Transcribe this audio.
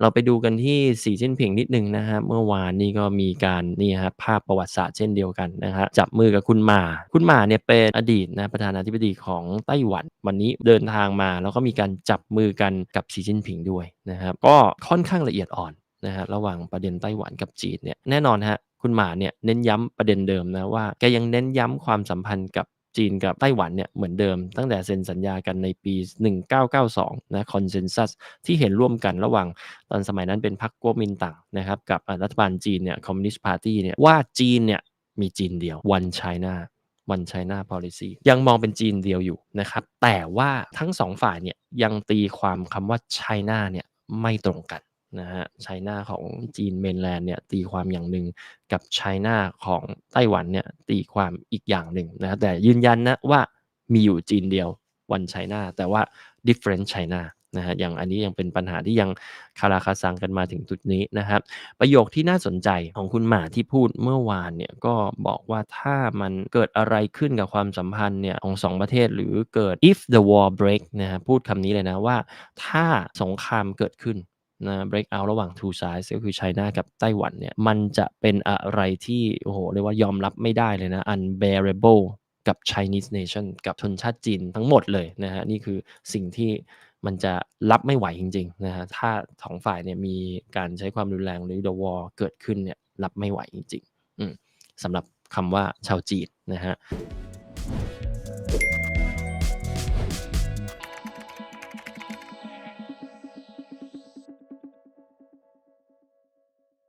เราไปดูกันที่สีจิ้นผิงนิดหนึ่งนะครับเมื่อวานนี้ก็มีการนี่ครับภาพประวัติศาสตร์เช่นเดียวกันนะครับจับมือกับคุณหมา คุณหมาเนี่ยเป็นอดีตนะประธานาธิบดีของไต้หวัน วันนี้เดินทางมา แล้วก็มีการจับมือกันกับสีจิ้นผิงด้วยนะครับก็ค่อนข้างละเอียดอ่อนนะฮะระหว่างประเด็นไต้หวันกับจีนเนี่ยแน่นอนฮะคุณหมาเนี่ยเน้นย้ำประเด็นเดิมนะว่าแกยังเน้นย้ำความสัมพันธ์กับ จีนกับไต้หวันเนี่ยเหมือนเดิมตั้งแต่เซ็นสัญญากันในปี 1992นะคอนเซนแซสที่เห็นร่วมกันระหว่างตอนสมัยนั้นเป็นพรรคก๊กมินตั๋งนะครับกับรัฐบาลจีนเนี่ยคอมมิวนิสต์พาร์ตี้เนี่ยว่าจีนเนี่ยมีจีนเดียว one China one China policy ยังมองเป็นจีนเดียวอยู่นะครับ แต่ว่าทั้งสองฝ่ายเนี่ยยังตีความคำว่า China เนี่ยไม่ตรงกัน นะฮะไชน่าของจีนเมนแลนด์เนี่ยตีความอย่างหนึ่งกับไชน่าของไต้หวันเนี่ยตีความอีกอย่างหนึ่งนะแต่ยืนยันนะว่ามีอยู่จีนเดียววันไชน่าแต่ว่า different China นะฮะอย่างอันนี้ยังเป็นปัญหาที่ยังคาราคาซังกันมาถึงจุดนี้นะครับ ประโยคที่น่าสนใจของคุณหมาที่พูดเมื่อวานเนี่ยก็บอกว่าถ้ามันเกิดอะไรขึ้นกับความสัมพันธ์เนี่ยของสองประเทศหรือเกิด if the war break นะฮะพูดคำนี้เลยนะว่า ถ้าสงครามเกิดขึ้น นะ break out ระหว่าง two sides ก็คือไชน่ากับไต้หวันเนี่ย มันจะเป็นอะไรที่ โอ้โห เรียกว่ายอมรับไม่ได้เลยนะ unbearable กับ Chinese nation กับชนชาติจีนทั้งหมดเลยนะฮะ นี่คือสิ่งที่มันจะรับไม่ไหวจริง ๆ นะฮะ ถ้าสองฝ่ายเนี่ยมีการใช้ความรุนแรงหรือ the war เกิดขึ้นเนี่ย รับไม่ไหวจริงๆสำหรับคำว่าชาวจีนนะฮะ